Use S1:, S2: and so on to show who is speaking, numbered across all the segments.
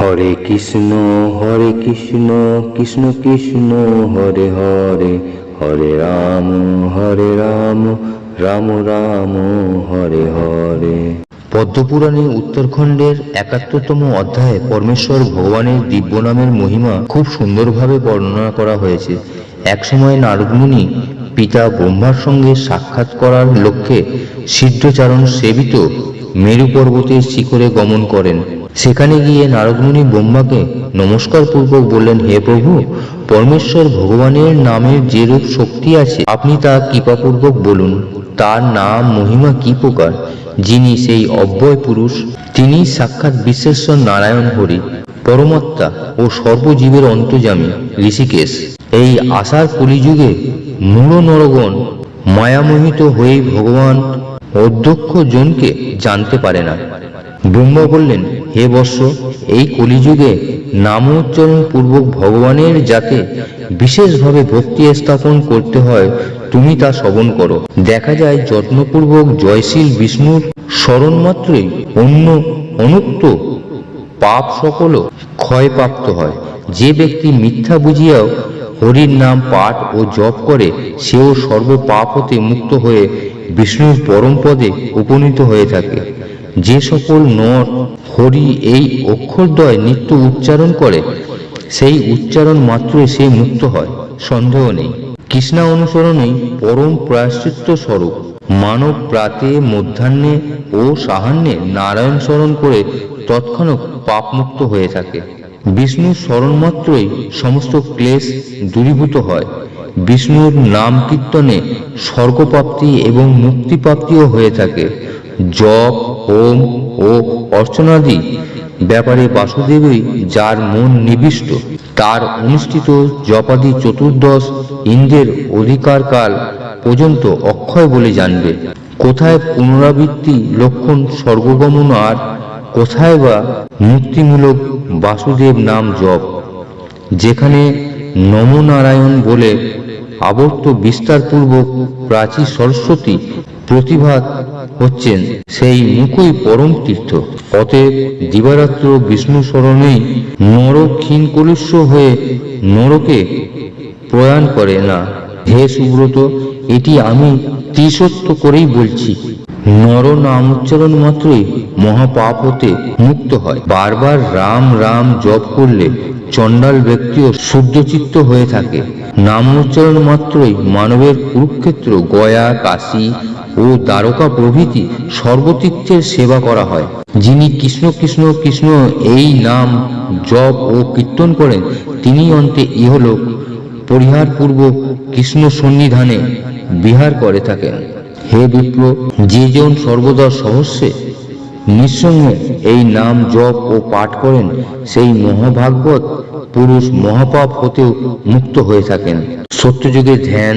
S1: হরে কৃষ্ণ হরে কৃষ্ণ কৃষ্ণ কৃষ্ণ হরে হরে হরে রাম হরে রাম রাম রাম হরে হরে পদ্মপুরাণে উত্তরখণ্ডের একাত্তরতম অধ্যায়ে পরমেশ্বর ভগবানের দিব্য নামের মহিমা খুব সুন্দরভাবে বর্ণনা করা হয়েছে একসময় নারদমুনি পিতা ব্রহ্মার সঙ্গে সাক্ষাৎ করার লক্ষ্যে সিদ্ধচারণ সেবিত মেরু পর্বতের শিখরে গমন করেন সেখানে গিয়ে নারদমুনি ব্রহ্মাকে নমস্কার পূর্বক বললেন হে প্রভু পরমেশ্বর ভগবানের নামের যেরূপ শক্তি আছে আপনি তা কৃপাপূর্বক বলুন তার নাম মহিমা কি প্রকার যিনি সেই অব্যয় পুরুষ তিনি সাক্ষাৎ বিশ্বেশ্বর নারায়ণ হরি পরমাত্মা ও সর্বজীবের অন্তর্জামী ঋষিকেশ এই আশার কলিযুগে মূল নরগণ মায়ামোহিত হয়ে ভগবান অধ্যক্ষ জনকে জানতে পারে না ব্রহ্মা বললেন হে বর্ষ এই কলিযুগে নামোচ্চারণ পূর্বক ভগবানের যাতে বিশেষভাবে ভক্তি স্থাপন করতে হয় তুমি তা শ্রবণ করো দেখা যায় যত্নপূর্বক জয়শীল বিষ্ণুর স্মরণ মাত্রই অন্য অনুক্ত পাপ সকল ক্ষয়প্রাপ্ত হয় যে ব্যক্তি মিথ্যা বুঝিয়াও হরির নাম পাঠ ও জপ করে সেও সর্বপাপ হতে মুক্ত হয়ে বিষ্ণুর পরম পদে উপনীত হয়ে থাকে যে সকল নর হরি এই অক্ষরদ্বয় নিত্য উচ্চারণ করে সেই উচ্চারণ মাত্রই সে মুক্ত হয় সন্দেহ নেই কৃষ্ণা অনুসরণেই পরম প্রায়শ্চিত্ত স্বরূপ মানব প্রাতে মধ্যাহ্নে ও সাহান্যে নারায়ণ স্মরণ করে তৎক্ষণাৎ পাপমুক্ত হয়ে থাকে বিষ্ণুর স্মরণ মাত্রই সমস্ত ক্লেশ দূরীভূত হয় বিষ্ণুর নাম কীর্তনে স্বর্গপ্রাপ্তি এবং মুক্তিপ্রাপ্তিও হয়ে থাকে জপ হোম ও অর্চনাদি ব্যাপারে বাসুদেবই যার মন নিবিষ্ট তার অনুষ্ঠিত জপাদি চতুর্দশ ইন্দ্রের কাল পর্যন্ত অক্ষয় বলে জানবে কোথায় পুনরাবৃত্তি লক্ষণ স্বর্গগমন আর কোথায় বা মুক্তিমূলক বাসুদেব নাম জপ যেখানে নমনারায়ণ বলে আবর্ত বিস্তারপূর্বক প্রাচী সরস্বতী প্রতিভাত হচ্ছেন সেই মুখই পরম তীর্থ অতএব দিবারাত্র বিষ্ণু স্মরণেই নরক্ষীণ কলুষ্য হয়ে নরকে প্রয়াণ করে না হে সুব্রত এটি আমি ত্রিসত্য করেই বলছি নর নাম উচ্চারণ মাত্রই মহাপাপ হতে মুক্ত হয় বারবার রাম রাম জপ করলে চণ্ডাল ব্যক্তিও শুদ্ধচিত্ত হয়ে থাকে নাম উচ্চারণ মাত্রই মানবের কুরুক্ষেত্র গয়া কাশী ও দ্বারকা প্রভৃতি সর্বতীর্থের সেবা করা হয় যিনি কৃষ্ণ কৃষ্ণ কৃষ্ণ এই নাম জপ ও কীর্তন করেন তিনি অন্তে ইহলোক পরিহার পূর্ব কৃষ্ণ সন্নিধানে বিহার করে থাকেন হে বিপ্র যে জন সর্বদা সহস্যে নিঃসঙ্গে এই নাম জপ ও পাঠ করেন সেই মহাভাগবত পুরুষ মহাপাপ হতেও মুক্ত হয়ে থাকেন সত্যযুগে ধ্যান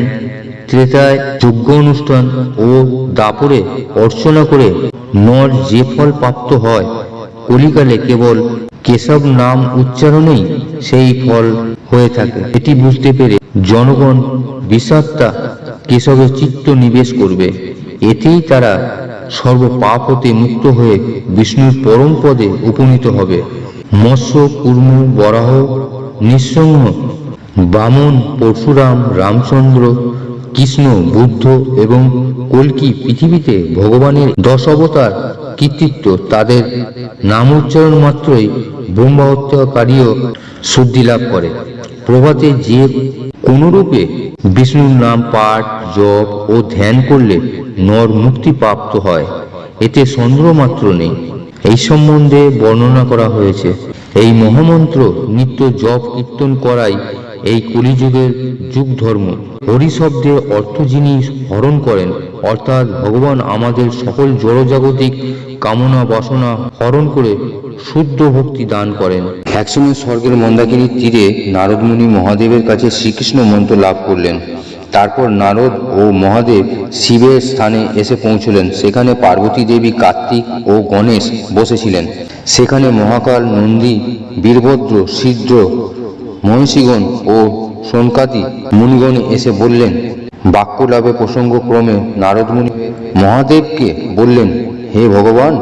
S1: ক্রেতায় যোগ্য অনুষ্ঠান ও দাপরে অর্চনা করে নর যে ফল প্রাপ্ত হয় কলিকালে কেবল কেশব নাম উচ্চারণেই সেই ফল হয়ে থাকে এটি বুঝতে পেরে জনগণ বিষাত্তা কেশবের চিত্ত নিবেশ করবে এতেই তারা সর্বপাপ হতে মুক্ত হয়ে বিষ্ণুর পরম পদে উপনীত হবে মৎস্য কুর্ম বরাহ নিঃসঙ্গ বামন পরশুরাম রামচন্দ্র কৃষ্ণ বুদ্ধ এবং কলকি পৃথিবীতে ভগবানের দশ অবতার কৃতিত্ব তাদের নাম উচ্চারণ মাত্রই ব্রহ্মা হত্যাকারীও শুদ্ধি লাভ করে প্রভাতে যে কোনোরূপে বিষ্ণুর নাম পাঠ জপ ও ধ্যান করলে নর মুক্তি প্রাপ্ত হয় এতে সন্দেহ মাত্র নেই এই সম্বন্ধে বর্ণনা করা হয়েছে এই মহামন্ত্র নিত্য জপ কীর্তন করাই এই কলিযুগের যুগ ধর্ম হরিশব্দের অর্থ যিনি হরণ করেন অর্থাৎ ভগবান আমাদের সকল জড়জাগতিক কামনা বাসনা হরণ করে শুদ্ধ ভক্তি দান করেন একসময় স্বর্গের মন্দাকিনীর তীরে নারদমুনি মহাদেবের কাছে শ্রীকৃষ্ণ মন্ত্র লাভ করলেন তারপর নারদ ও মহাদেব শিবের স্থানে এসে পৌঁছলেন সেখানে পার্বতী দেবী কার্তিক ও গণেশ বসেছিলেন সেখানে মহাকাল নন্দী বীরভদ্র সিদ্র মহিষীগণ ও সোনকাতি মুনিগণ এসে বললেন বাক্য লাভে প্রসঙ্গক্রমে মুনি মহাদেবকে বললেন হে ভগবান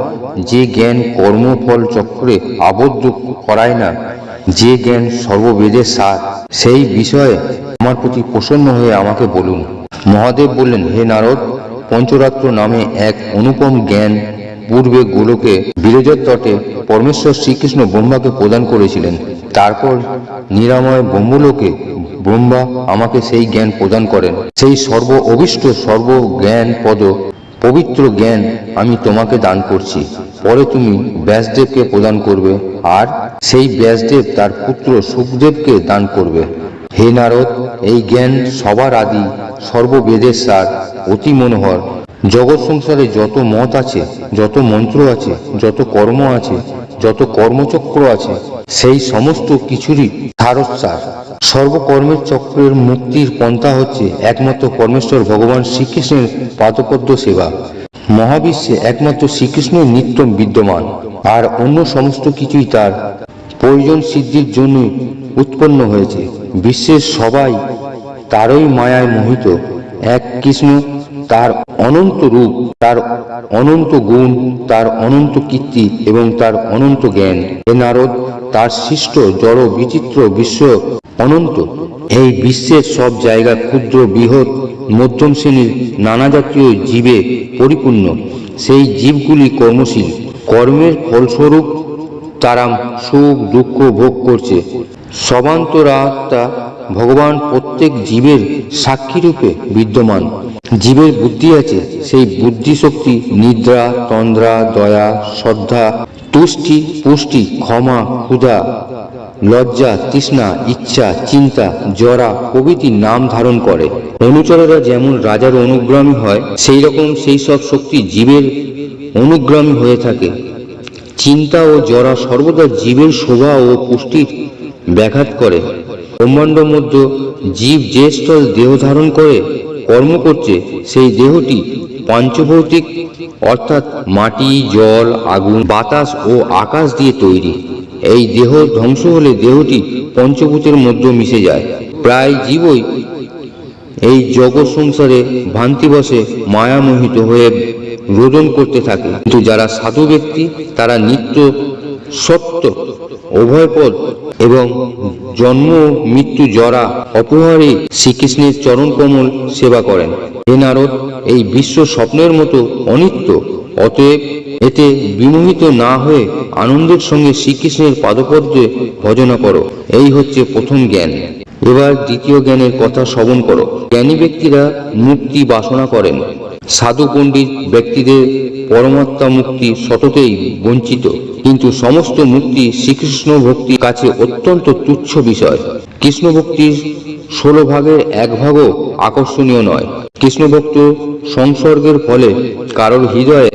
S1: যে জ্ঞান কর্মফল চক্রে আবদ্ধ করায় না যে জ্ঞান সর্ববেদের সার সেই বিষয়ে আমার প্রতি প্রসন্ন হয়ে আমাকে বলুন মহাদেব বললেন হে নারদ পঞ্চরাত্র নামে এক অনুপম জ্ঞান পূর্বে গোলকে বিরজের তটে পরমেশ্বর শ্রীকৃষ্ণ ব্রহ্মাকে প্রদান করেছিলেন তারপর নিরাময় ব্রহ্মলোকে ব্রহ্মা আমাকে সেই জ্ঞান প্রদান করেন সেই সর্ব অভিষ্ট সর্ব জ্ঞান পদ পবিত্র জ্ঞান আমি তোমাকে দান করছি পরে তুমি ব্যাসদেবকে প্রদান করবে আর সেই ব্যাসদেব তার পুত্র সুখদেবকে দান করবে হে নারদ এই জ্ঞান সবার আদি সর্ববেদের সার অতি মনোহর জগৎ সংসারে যত মত আছে যত মন্ত্র আছে যত কর্ম আছে যত কর্মচক্র আছে সেই সমস্ত কিছুরই ধারোচ্চার সর্বকর্মের চক্রের মুক্তির পন্থা হচ্ছে একমাত্র কর্মেশ্বর ভগবান শ্রীকৃষ্ণের পাদপদ্ম সেবা মহাবিশ্বে একমাত্র শ্রীকৃষ্ণের নিত্য বিদ্যমান আর অন্য সমস্ত কিছুই তার প্রয়োজন সিদ্ধির জন্য উৎপন্ন হয়েছে বিশ্বের সবাই তারই মায়ায় মোহিত এক কৃষ্ণ তার অনন্ত রূপ তার অনন্ত গুণ তার অনন্ত কীর্তি এবং তার অনন্ত জ্ঞান এ নারদ তার সৃষ্ট জড় বিচিত্র বিশ্ব অনন্ত এই বিশ্বের সব জায়গা ক্ষুদ্র বৃহৎ মধ্যম শ্রেণীর নানা জাতীয় জীবে পরিপূর্ণ সেই জীবগুলি কর্মশীল কর্মের ফলস্বরূপ তারা সুখ দুঃখ ভোগ করছে সবান্তরাত্মা ভগবান প্রত্যেক জীবের সাক্ষীরূপে বিদ্যমান জীবের বুদ্ধি আছে সেই বুদ্ধি শক্তি নিদ্রা তন্দ্রা দয়া শ্রদ্ধা তুষ্টি পুষ্টি ক্ষমা ক্ষুধা লজ্জা তৃষ্ণা ইচ্ছা চিন্তা জরা প্রভৃতি নাম ধারণ করে অনুচরেরা যেমন রাজার অনুগ্রামী হয় সেই রকম সেই সব শক্তি জীবের অনুগ্রামী হয়ে থাকে চিন্তা ও জরা সর্বদা জীবের শোভা ও পুষ্টির ব্যাঘাত করে ব্রহ্মাণ্ড মধ্য জীব যে স্থল দেহ ধারণ করে কর্ম করছে সেই দেহটি পঞ্চভৌতিক অর্থাৎ মাটি জল আগুন বাতাস ও আকাশ দিয়ে তৈরি এই দেহ ধ্বংস হলে দেহটি পঞ্চভূতের মধ্যে মিশে যায় প্রায় জীবই এই জগৎ সংসারে ভ্রান্তিবশে মায়ামোহিত হয়ে রোদন করতে থাকে কিন্তু যারা সাধু ব্যক্তি তারা নিত্য সত্য উভয়পদ এবং জন্ম মৃত্যু জরা অপহারে শ্রীকৃষ্ণের কমল সেবা করেন এ নারদ এই বিশ্ব স্বপ্নের মতো অনিত্য অতএব এতে বিমোহিত না হয়ে আনন্দের সঙ্গে শ্রীকৃষ্ণের পাদপদ্যে ভজনা করো এই হচ্ছে প্রথম জ্ঞান এবার দ্বিতীয় জ্ঞানের কথা শ্রবণ করো জ্ঞানী ব্যক্তিরা মুক্তি বাসনা করেন সাধু পণ্ডিত ব্যক্তিদের পরমাত্মা মুক্তি সততেই বঞ্চিত কিন্তু সমস্ত মুক্তি শ্রীকৃষ্ণ ভক্তির কাছে অত্যন্ত তুচ্ছ বিষয় কৃষ্ণ ভক্তির ষোল ভাগের এক ভাগও আকর্ষণীয় নয় কৃষ্ণ ভক্ত সংসর্গের ফলে কারোর হৃদয়ে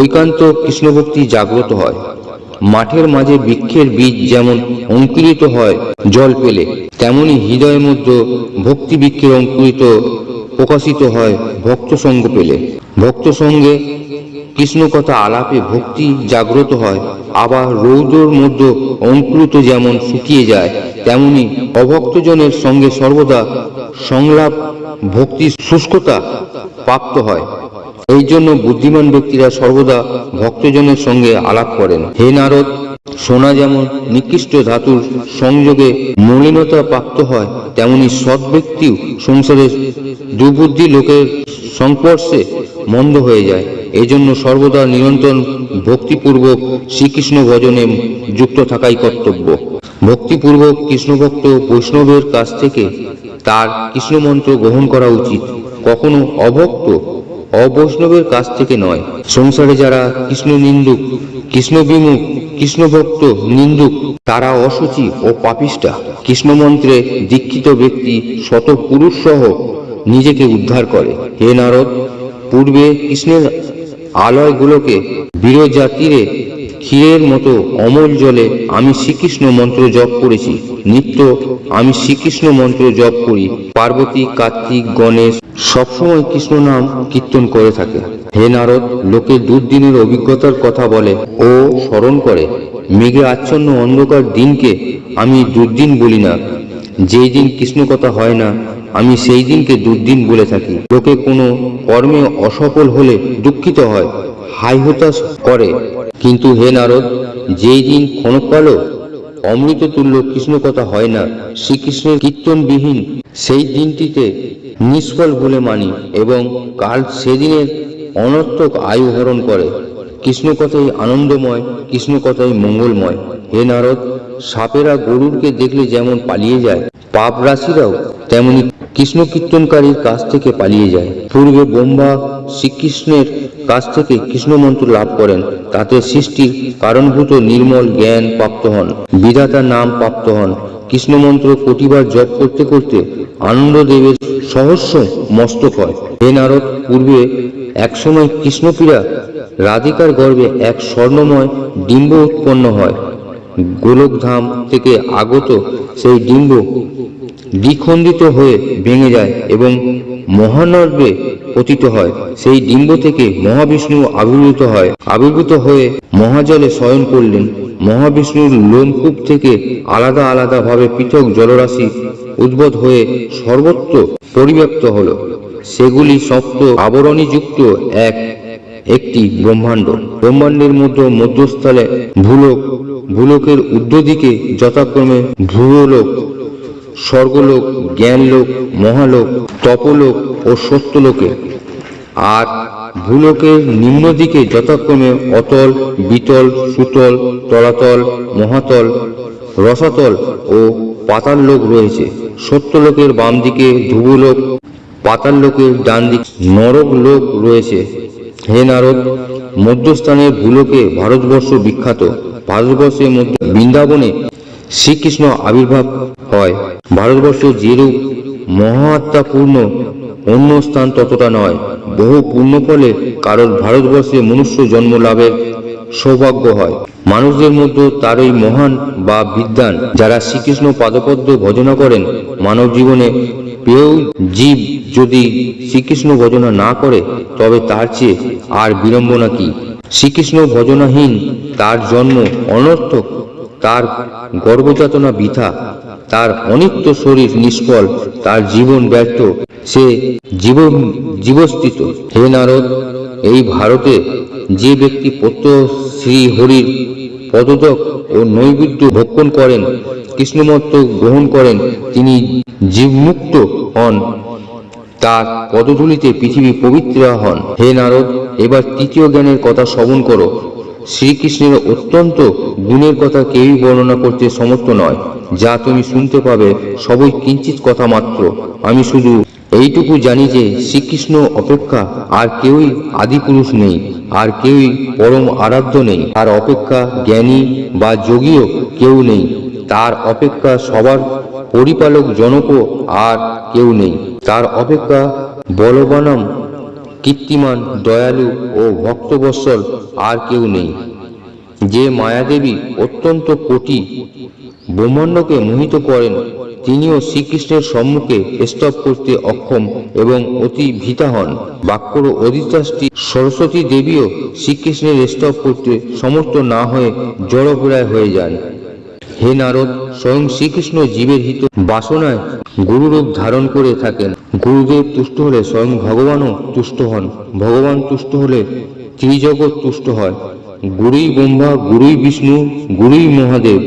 S1: ঐকান্ত কৃষ্ণভক্তি জাগ্রত হয় মাঠের মাঝে বৃক্ষের বীজ যেমন অঙ্কুরিত হয় জল পেলে তেমনি হৃদয়ের মধ্যে ভক্তি বৃক্ষের অঙ্কুরিত প্রকাশিত হয় ভক্ত সঙ্গ পেলে ভক্ত সঙ্গে কৃষ্ণকথা আলাপে ভক্তি জাগ্রত হয় আবার রৌদ্রর মধ্যে অঙ্কুরিত যেমন শুকিয়ে যায় তেমনি অভক্তজনের সঙ্গে সর্বদা সংলাপ ভক্তি শুষ্কতা প্রাপ্ত হয় এই জন্য বুদ্ধিমান ব্যক্তিরা সর্বদা ভক্তজনের সঙ্গে আলাপ করেন হে নারদ সোনা যেমন নিকৃষ্ট ধাতুর সংযোগে মলিনতা প্রাপ্ত হয় তেমনি সৎ ব্যক্তিও সংসারের দুর্বুদ্ধি লোকের সংস্পর্শে মন্দ হয়ে যায় এজন্য সর্বদা নিয়ন্ত্রণ ভক্তিপূর্বক শ্রীকৃষ্ণ ভজনে যুক্ত থাকাই কর্তব্য ভক্তিপূর্বক কৃষ্ণভক্ত বৈষ্ণবের কাছ থেকে তার কৃষ্ণমন্ত্র গ্রহণ করা উচিত কখনো অভক্ত অবৈষ্ণবের কাছ থেকে নয় সংসারে যারা কৃষ্ণ নিন্দুক কৃষ্ণ বিমুখ কৃষ্ণভক্ত নিন্দুক তারা অসুচি ও পাপিষ্ঠা কৃষ্ণমন্ত্রে দীক্ষিত ব্যক্তি শত পুরুষ সহ নিজেকে উদ্ধার করে হে নারদ পূর্বে কৃষ্ণের আলয়গুলোকে বিরজা তীরে ক্ষীরের মতো অমল জলে আমি শ্রীকৃষ্ণ মন্ত্র জপ করেছি নিত্য আমি শ্রীকৃষ্ণ মন্ত্র জপ করি পার্বতী কার্তিক গণেশ সবসময় কৃষ্ণ নাম কীর্তন করে থাকে হে নারদ লোকে দুর্দিনের অভিজ্ঞতার কথা বলে ও স্মরণ করে মেঘে আচ্ছন্ন অন্ধকার দিনকে আমি দুর্দিন বলি না যেই দিন কৃষ্ণ কথা হয় না আমি সেই দিনকে দুর্দিন বলে থাকি লোকে কোনো কর্মে অসফল হলে দুঃখিত হয় হাই হতাশ করে কিন্তু হে নারদ যেই দিন ক্ষণকালও অমৃত তুল্য কৃষ্ণ কথা হয় না শ্রীকৃষ্ণের কীর্তনবিহীন সেই দিনটিতে নিষ্ফল বলে মানি এবং কাল সেদিনের অনর্থক আয়ু হরণ করে কৃষ্ণ কথাই আনন্দময় কৃষ্ণ কথাই মঙ্গলময় হে নারদ সাপেরা গরুরকে দেখলে যেমন পালিয়ে যায় পাপ রাশিরাও তেমনি কৃষ্ণ কীর্তনকারীর কাছ থেকে পালিয়ে যায় পূর্বে বোম্বা শ্রীকৃষ্ণের কাছ থেকে কৃষ্ণ মন্ত্র লাভ করেন তাতে সৃষ্টির কারণভূত নির্মল জ্ঞান প্রাপ্ত হন বিধাতার নাম প্রাপ্ত হন কৃষ্ণ মন্ত্র প্রতিবার জপ করতে করতে আনন্দদেবের সহস্র মস্তক হয় হে নারদ পূর্বে একসময় কৃষ্ণপীড়া রাধিকার গর্ভে এক স্বর্ণময় ডিম্ব উৎপন্ন হয় গোলকধাম থেকে আগত সেই ডিম্ব দ্বিখণ্ডিত হয়ে ভেঙে যায় এবং মহানর্বে পতিত হয় সেই ডিম্ব থেকে মহাবিষ্ণু আবির্ভূত হয় আবির্ভূত হয়ে মহাজলে শয়ন করলেন মহাবিষ্ণুর লোমকূপ থেকে আলাদা আলাদাভাবে পৃথক জলরাশি উদ্ভূত হয়ে সর্বত্র পরিব্যাপ্ত হল সেগুলি সপ্ত আবরণীযুক্ত এক একটি ব্রহ্মাণ্ড ব্রহ্মাণ্ডের মধ্যে মধ্যস্থলে ভূলোক ভূলোকের উর্ধ্ব দিকে যথাক্রমে ভূলোক স্বর্গলোক জ্ঞানলোক মহালোক তপলোক ও সত্যলোকে আর ভূলোকের দিকে যথাক্রমে অতল বিতল সুতল তলাতল মহাতল রসাতল ও পাতাল লোক রয়েছে সত্যলোকের বাম দিকে ধুবুলোক পাতাল লোকের ডান দিকে নরক লোক রয়েছে হে নারদ মধ্যস্থানের ভূলোকে ভারতবর্ষ বিখ্যাত ভারতবর্ষের মধ্যে বৃন্দাবনে শ্রীকৃষ্ণ আবির্ভাব হয় ভারতবর্ষ যেরূপ মহাত্মাপূর্ণ অন্য স্থান ততটা নয় বহু পূর্ণ ফলে কারোর ভারতবর্ষে মনুষ্য জন্ম লাভের সৌভাগ্য হয় মানুষদের মধ্যে তারই মহান বা বিদ্যান যারা শ্রীকৃষ্ণ পাদপদ্ম ভজনা করেন মানব জীবনে কেউ জীব যদি শ্রীকৃষ্ণ ভজনা না করে তবে তার চেয়ে আর বিড়ম্বনা কি শ্রীকৃষ্ণ ভজনাহীন তার জন্ম অনর্থক তার গর্ভযাতনা বৃথা তার অনিত্য শরীর নিষ্ফল তার জীবন ব্যর্থ সে জীবন জীবস্থিত হে নারদ এই ভারতে যে ব্যক্তি পত্র শ্রী হরির পদতক ও নৈবিদ্য ভক্ষণ করেন কৃষ্ণমত্ত গ্রহণ করেন তিনি জীবমুক্ত হন তার পদধূলিতে পৃথিবী পবিত্র হন হে নারদ এবার তৃতীয় জ্ঞানের কথা শ্রবণ করো শ্রীকৃষ্ণের অত্যন্ত গুণের কথা কেউই বর্ণনা করতে সমর্থ নয় যা তুমি শুনতে পাবে সবই কিঞ্চিত কথা মাত্র আমি শুধু এইটুকু জানি যে শ্রীকৃষ্ণ অপেক্ষা আর কেউই আদি পুরুষ নেই আর কেউই পরম আরাধ্য নেই আর অপেক্ষা জ্ঞানী বা যোগীও কেউ নেই তার অপেক্ষা সবার পরিপালক জনকও আর কেউ নেই তার অপেক্ষা বলবানম কীর্তিমান দয়ালু ও ভক্তবৎসল আর কেউ নেই যে মায়াদেবী অত্যন্ত কোটি ব্রহ্মাণ্ডকে মোহিত করেন তিনিও শ্রীকৃষ্ণের সম্মুখে স্তব করতে অক্ষম এবং অতি ভীতা হন বাক্যর অধিতাসটি সরস্বতী দেবীও শ্রীকৃষ্ণের স্তব করতে সমর্থ না হয়ে জড়প্রায় হয়ে যান হে নারদ স্বয়ং শ্রীকৃষ্ণ জীবের হিত বাসনায় গুরুরূপ ধারণ করে থাকেন গুরুদেব তুষ্ট হলে স্বয়ং ভগবানও তুষ্ট হন ভগবান তুষ্ট হলে ত্রিজগৎ তুষ্ট হয় গুরুই ব্রহ্মা গুরুই বিষ্ণু গুরুই মহাদেব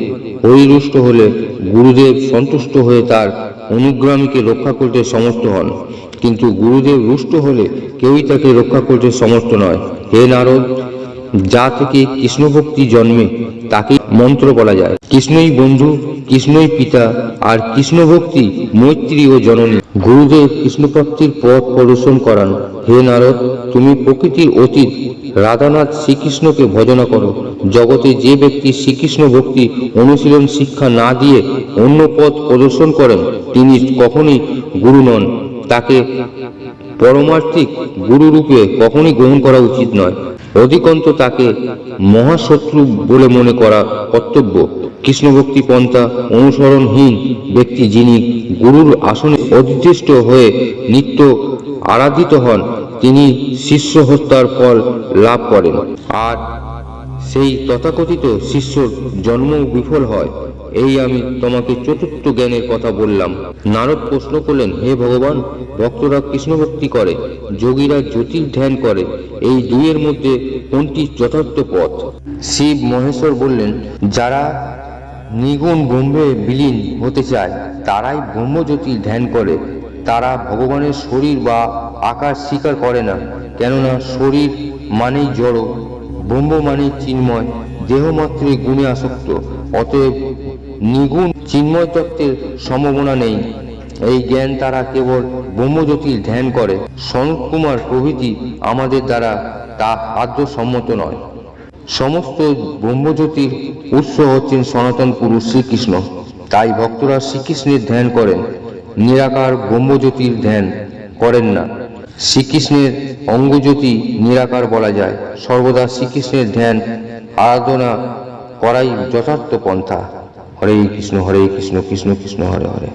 S1: হরিরুষ্ট হলে গুরুদেব সন্তুষ্ট হয়ে তার অনুগ্রামীকে রক্ষা করতে সমর্থ হন কিন্তু গুরুদেব রুষ্ট হলে কেউই তাকে রক্ষা করতে সমর্থ নয় হে নারদ যা থেকে কৃষ্ণভক্তি জন্মে তাকে মন্ত্র বলা যায় কৃষ্ণই বন্ধু কৃষ্ণই পিতা আর কৃষ্ণভক্তি মৈত্রী ও জননী গুরুদেব কৃষ্ণপ্রাপ্তির পথ প্রদর্শন করান হে নারদ তুমি প্রকৃতির অতীত রাধানাথ শ্রীকৃষ্ণকে ভজনা করো জগতে যে ব্যক্তি শ্রীকৃষ্ণ ভক্তি অনুশীলন শিক্ষা না দিয়ে অন্য পথ প্রদর্শন করেন তিনি কখনই গুরু নন তাকে পরমার্থিক গুরুরূপে কখনই গ্রহণ করা উচিত নয় অধিকন্ত তাকে মহাশত্রু বলে মনে করা কর্তব্য কৃষ্ণভক্তি পন্থা অনুসরণহীন ব্যক্তি যিনি গুরুর আসনে অধিষ্ঠ হয়ে নিত্য আরাধিত হন তিনি শিষ্য হত্যার ফল লাভ করেন আর সেই তথাকথিত শিষ্যর জন্ম বিফল হয় এই আমি তোমাকে চতুর্থ জ্ঞানের কথা বললাম নারদ প্রশ্ন করলেন হে ভগবান ভক্তরা ভক্তি করে যোগীরা জ্যোতির ধ্যান করে এই দুইয়ের মধ্যে কোনটি যথার্থ পথ শিব মহেশ্বর বললেন যারা নিগুণ ব্রহ্মে বিলীন হতে চায় তারাই ব্রহ্মজ্যোতি ধ্যান করে তারা ভগবানের শরীর বা আকার স্বীকার করে না কেননা শরীর মানেই জড় ব্রহ্ম মানেই চিন্ময় দেহমাত্রে গুণে আসক্ত অতএব নিগুণ চিন্ময় তত্ত্বের সম্ভাবনা নেই এই জ্ঞান তারা কেবল ব্রহ্মজ্যোতির ধ্যান করে সনৎকুমার প্রভৃতি আমাদের দ্বারা তা আদ্য সম্মত নয় সমস্ত ব্রহ্মজ্যোতির উৎস হচ্ছেন সনাতন পুরুষ শ্রীকৃষ্ণ তাই ভক্তরা শ্রীকৃষ্ণের ধ্যান করেন নিরাকার ব্রহ্মজ্যোতির ধ্যান করেন না শ্রীকৃষ্ণের অঙ্গজ্যোতি নিরাকার বলা যায় সর্বদা শ্রীকৃষ্ণের ধ্যান আরাধনা করাই যথার্থ পন্থা হরে কৃষ্ণ হরে কৃষ্ণ কৃষ্ণ কৃষ্ণ হরে হরে